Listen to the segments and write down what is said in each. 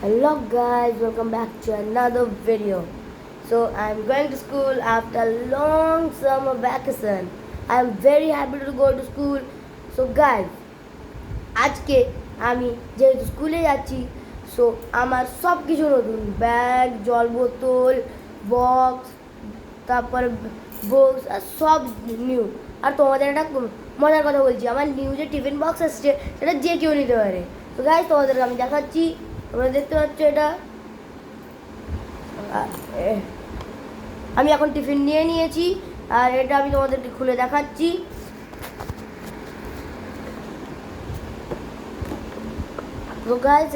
Hello guys, welcome back to another video. So I'm going to school after long summer vacation. I'm very happy to go to school. So guys, আজকে আমি যেহেতু স্কুলে যাচ্ছি so আমার সব কিছু নতুন ব্যাগ জল বোতল বক্স তারপরে বক্স আর সব নিউ আর তোমাদের একটা মজার কথা বলছি আমার নিউ যে টিফিন বক্স এসছে সেটা যে কেউ নিতে পারে তো গাইজ তোমাদেরকে আমি দেখাচ্ছি তোমরা দেখতে পাচ্ছ এটা। আমি এখন টিফিন নিয়ে নিয়েছি, আর এটা আমি তোমাদেরকে খুলে দেখাচ্ছি।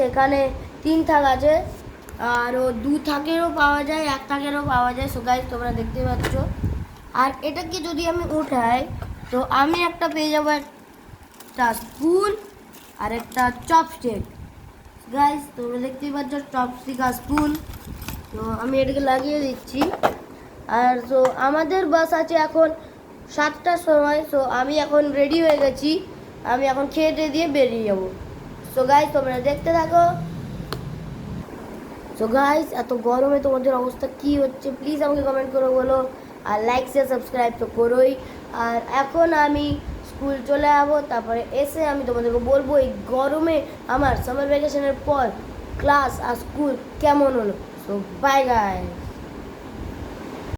এখানে তিন থাক আছে, আর ও দু থাকেরও পাওয়া যায়, এক থাকেরও পাওয়া যায়। সো গাইজ তোমরা দেখতে পাচ্ছ। আর এটাকে যদি আমি উঠাই, তো আমি একটা পেয়ে যাব একটা স্পুন আর একটা চপস্টিক গাইজ তোমরা দেখতেই পাচ্ছ চপস্টিক আর স্পুন তো আমি এটাকে লাগিয়ে দিচ্ছি। আর তো আমাদের বাস আছে এখন সাতটার সময় সো আমি এখন রেডি হয়ে গেছি। আমি এখন খেয়ে টেয়ে দিয়ে বেরিয়ে যাব। সো গাইজ তোমরা দেখতে থাকো। সো গাইজ এত গরমে তোমাদের অবস্থা কি হচ্ছে? প্লিজ আমাকে কমেন্ট করে বলো। আর লাইক সাবস্ক্রাইব তো করোই। আর এখন আমি স্কুল চলে যাব, তারপরে এসে আমি তোমাদেরকে বলব, এই গরমে আমার সামার ভ্যাকেশনের পর ক্লাস আর স্কুল কেমন হলো? So by guys